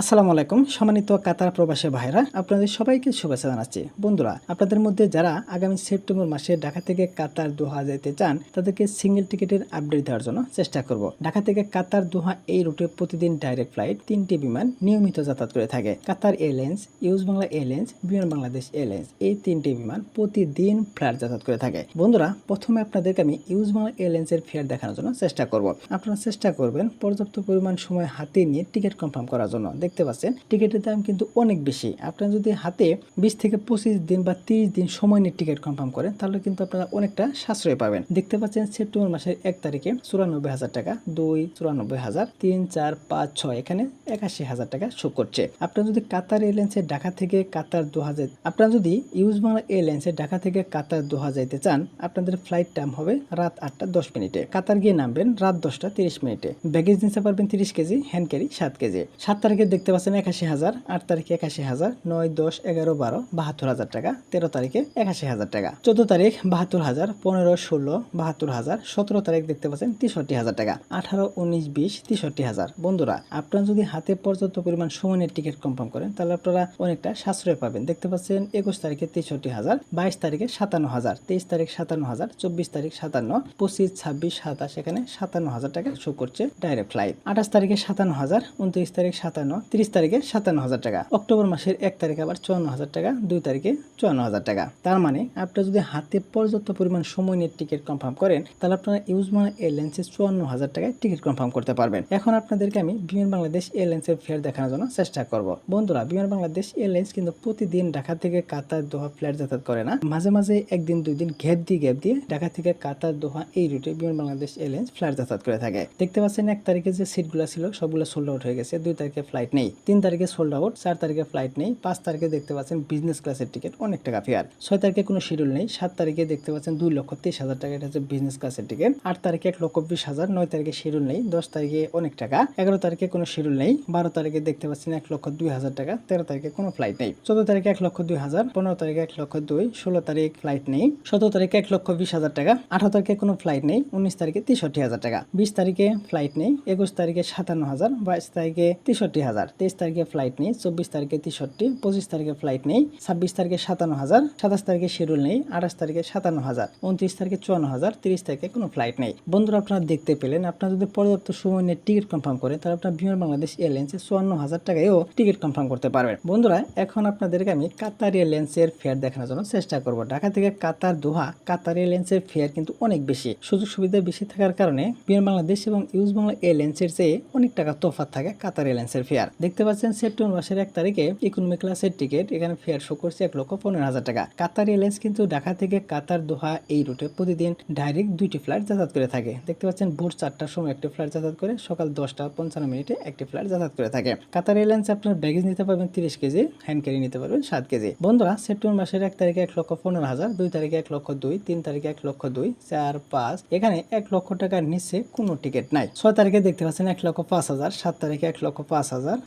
আসসালামু আলাইকুম, সম্মানিত কাতার প্রবাসী ভাইরা আপনাদের সবাইকে শুভেচ্ছা জানাচ্ছি। বন্ধুরা, আপনাদের মধ্যে যারা আগামী সেপ্টেম্বর মাসে ঢাকা থেকে কাতার দোহা যেতে চান, তাদেরকে সিঙ্গেল টিকিটের আপডেট দেওয়ার জন্য চেষ্টা করব। ঢাকা থেকে কাতার দোহা এই রুটে প্রতিদিন ডাইরেক্ট ফ্লাইট তিনটি বিমান নিয়মিত যাতায়াত করে থাকে। Qatar Airlines US Bangla Airlines, Biman Bangladesh Airlines, এই তিনটি বিমান প্রতিদিন ফ্লাইট যাতায়াত করে থাকে। বন্ধুরা, প্রথমে আপনাদেরকে আমি ইউজ বাংলা এয়ারলাইন্সের ফেয়ার দেখানোর জন্য চেষ্টা করব। আপনারা চেষ্টা করবেন পর্যাপ্ত পরিমাণ সময় হাতে নিয়ে টিকিট কনফার্ম করার জন্য। দেখতে পাচ্ছেন, টিকিটের দাম কিন্তু অনেক বেশি। আপনারা যদি হাতে বিশ থেকে পঁচিশ দিন বা তিরিশ দিন সময় নিয়ে টিকিট কনফার্ম করেন, তাহলে কিন্তু আপনারা অনেকটা সাশ্রয় পাবেন। দেখতে পাচ্ছেন সেপ্টেম্বর মাসের এক তারিখে চুরানব্বই হাজার টাকা, দুই চুরানব্বই হাজার, তিন চার পাঁচ ছয়, এখানে একাশি হাজার টাকা শো করছে। আপনারা যদি কাতার এয়ারলাইন্সের ঢাকা থেকে কাতার দু হাজার আপনারা যদি ইউজ বাংলা এয়ারলাইন্সের ঢাকা থেকে কাতার দোহা যাইতে চান, আপনাদের ফ্লাইট টাইম হবে রাত আটটা দশ মিনিটে। কাতার গিয়ে নামবেন রাত দশটা তিরিশ মিনিটে। ব্যাগেজ নিতে পারবেন তিরিশ কেজি হ্যান্ড ক্যারি সাত কেজি। সাত তারিখে দেখতে পাচ্ছেন একাশি হাজার, আট তারিখে একাশি হাজার, নয়, দশ, এগারো, বারো, বাহাত্তর হাজার টাকা, তেরো তারিখে একাশি হাজার টাকা। চোদ্দ তারিখ, বাহাত্তর হাজার, পনেরো, ষোলো, বাহাত্তর হাজার, সতেরো তারিখ দেখতে পাচ্ছেন তেষট্টি হাজার টাকা, আঠারো, উনিশ, বিশ, তেষট্টি হাজার। বন্ধুরা, আপনারা যদি হাতে পর্যাপ্ত পরিমাণ সময়ের টিকিট কনফার্ম করেন, তাহলে আপনারা অনেকটা সাশ্রয় পাবেন। দেখতে পাচ্ছেন একুশ তারিখে তেষট্টি হাজার, বাইশ তারিখে সাতান্ন হাজার, তেইশ তারিখ সাতান্ন হাজার, চব্বিশ তারিখ সাতান্ন, পঁচিশ, ছাব্বিশ, সাতাশ, এখানে সাতান্ন হাজার টাকা শো করছে ডাইরেক্ট ফ্লাইট। আঠাশ তারিখে সাতান্ন হাজার, উনত্রিশ তারিখ সাতান্ন তিরিশ তারিখে সাতান্ন হাজার টাকা, অক্টোবর মাসের এক তারিখে আবার চুয়ান্ন হাজার টাকা, দুই তারিখে চুয়ান্ন হাজার টাকা। তার মানে আপনি যদি হাতে পর্যাপ্ত পরিমাণ সময় নিয়ে টিকিট কনফার্ম করেন, তাহলে আপনারা ইউজমান এয়ারলাইন্সের চুয়ান্ন হাজার টাকায় টিকিট কনফার্ম করতে পারবেন। এখন আপনাদেরকে আমি বিমান বাংলাদেশ এয়ারলাইন্সের ফেয়ার দেখানোর জন্য চেষ্টা করব। বন্ধুরা, বিমান বাংলাদেশ এয়ারলাইন্স কিন্তু প্রতিদিন ঢাকা থেকে কাতার, দোহা ফ্লাইট যাতায়াত করে না। মাঝে মাঝে একদিন, দুই দিন গ্যাপ দিয়ে গ্যাপ দিয়ে ঢাকা থেকে কাতার, দোহা এই রুটে বিমান বাংলাদেশ এয়ারলাইন্স ফ্লাইট যাতায়াত করে থাকে। দেখতে পাচ্ছেন এক তারিখে যে সিটগুলো ছিল, সবগুলো সোল্ড আউট হয়ে গেছে। দুই তারিখে ফ্লাইট নেই। তিন তারিখে সোল্ড আউট চার তারিখে ফ্লাইট নেই, পাঁচ তারিখে দেখতে পাচ্ছেন বিজনেস ক্লাসের টিকিট অনেক টাকা ফেয়ার ছয় তারিখে কোনো শিডিউল নেই, সাত তারিখে দেখতে পাচ্ছেন দুই লক্ষ তেইশ হাজার টাকা, এটা হচ্ছে বিজনেস ক্লাসের টিকিট আট তারিখে এক লক্ষ বিশ হাজার, নয় তারিখে শিডিউল নেই, দশ তারিখে অনেক টাকা। এগারো তারিখে কোনো শিডিউল নেই, বারো তারিখে দেখতে পাচ্ছেন এক লক্ষ দুই হাজার টাকা, তেরো তারিখে কোনো ফ্লাইট নেই। চোদ্দ তারিখে এক লক্ষ দুই হাজার, পনেরো তারিখে এক লক্ষ দুই, ষোলো তারিখ ফ্লাইট নেই, সতেরো তারিখে এক লক্ষ বিশ হাজার টাকা, আঠারো তারিখে কোনো ফ্লাইট নেই, উনিশ তারিখে তেষট্টি হাজার টাকা। বিশ তারিখে ফ্লাইট নেই, একুশ তারিখে সাতান্ন হাজার, বাইশ তারিখে তেষট্টি হাজার। তেইশ তারিখে ফ্লাইট নেই, চব্বিশ তারিখে তেষট্টি, পঁচিশ তারিখে ফ্লাইট নেই, ছাব্বিশ তারিখে সাতান্ন হাজার, সাতাশ তারিখে শিডিউল নেই, আঠাশ তারিখে সাতান্ন হাজার, উনত্রিশ তারিখে চুয়ান্ন হাজার, তিরিশ তারিখে কোনো ফ্লাইট নেই। বন্ধুরা, আপনারা দেখতে পেলেন, আপনারা যদি পর্যাপ্ত সময় নিয়ে টিকিট কনফার্ম করেন, তাহলে আপনার বিমান বাংলাদেশ এয়ারলাইন্সে চুয়ান্ন হাজার টাকায়ও টিকিট কনফার্ম করতে পারবেন। বন্ধুরা, এখন আপনাদেরকে আমি কাতার এয়ারলাইন্সের ফেয়ার দেখানোর জন্য চেষ্টা করব। ঢাকা থেকে কাতার দোহা, কাতার এয়ারলাইন্সের ফেয়ার কিন্তু অনেক বেশি। সুযোগ সুবিধা বেশি থাকার কারণে বিমান বাংলাদেশ এবং ইউজ বাংলা এয়ারলাইন্সের চেয়ে অনেক টাকা তোফাত থাকে কাতার এয়ারলাইন্সের ফেয়ার দেখতে পাচ্ছেন সেপ্টেম্বর মাসের এক তারিখে ইকোনমি ক্লাসের টিকিট এখানে ফেয়ার শো করছে এক লক্ষ পনেরো হাজার টাকা। কাতার এয়ারলাইন্স কিন্তু ঢাকা থেকে কাতার দোহা এই রুটে প্রতিদিন ডাইরেক্ট দুইটি ফ্লাইট যাতায়াত করে থাকে। দেখতে পাচ্ছেন ভোর চারটার সময় একটি ফ্লাইট যাতায়াত করে, সকাল দশটা পঞ্চান্ন মিনিটে একটি ফ্লাইট যাতায়াত করে থাকে। কাতার এয়ারলাইন্স আপনার ব্যাগেজ নিতে পারবেন তিরিশ কেজি হ্যান্ড ক্যারি নিতে পারবেন সাত কেজি। বন্ধুরা, সেপ্টেম্বর মাসের এক তারিখে এক লক্ষ পনেরো হাজার, দুই তারিখে এক লক্ষ দুই, তিন তারিখে এক লক্ষ দুই, চার, পাঁচ, এখানে এক লক্ষ টাকার নিচে কোনো টিকিট নাই। ছয় তারিখে দেখতে পাচ্ছেন এক লক্ষ পাঁচ হাজার, সাত তারিখে এক লক্ষ পাঁচ হাজার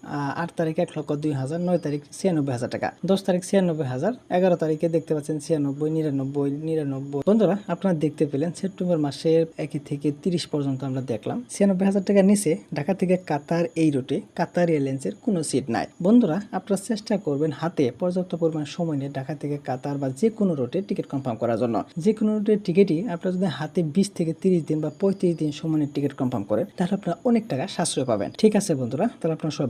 আট তারিখে এক লক্ষ দুই হাজার, নয় তারিখ ছিয়ানব্বই হাজার টাকা। দশ তারিখ ছিয়ানব্বই হাজার, এগারো তারিখে দেখতে পাচ্ছেন ছিয়ানব্বই, নিরানব্বই নিরানব্বই। বন্ধুরা, আপনারা দেখতে পেলেন সেপ্টেম্বর মাসের একই থেকে তিরিশ পর্যন্ত আমরা দেখলাম। ছিয়ানব্বই হাজার টাকার নিচে ঢাকা থেকে কাতার এই রুটে কাতার এয়ারলাইন্সের কোনো সিট নাই। বন্ধুরা, আপনারা চেষ্টা করবেন হাতে পর্যাপ্ত পরিমাণ সময় নিয়ে ঢাকা থেকে কাতার বা যে কোনো রুটে টিকিট কনফার্ম করার জন্য। যে কোনো রুটের টিকিটই আপনারা যদি হাতে বিশ থেকে তিরিশ দিন বা পঁয়ত্রিশ দিন সময় টিকিট কনফার্ম করেন, তাহলে আপনারা অনেক টাকা সাশ্রয় পাবেন। ঠিক আছে বন্ধুরা, তাহলে আপনারা সবাই